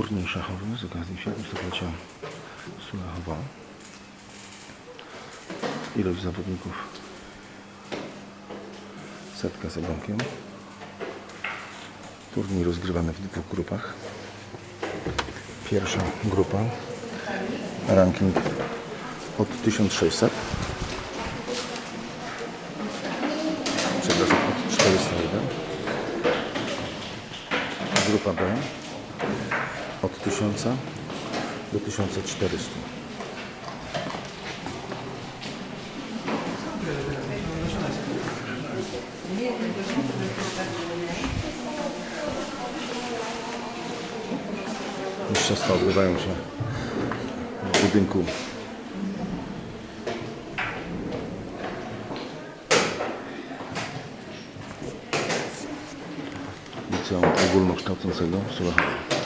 turniej szachowy z okazji 700-lecia Sulechowa. Ilość zawodników setka z ogonkiem. Turniej rozgrywany w dwóch grupach. Pierwsza grupa ranking od 1600 przepraszam, od 401 grupa B od 1000 do 1400 Mistrzostwa odbywają się w budynku Liceum Ogólnokształcącego w Sulechowie.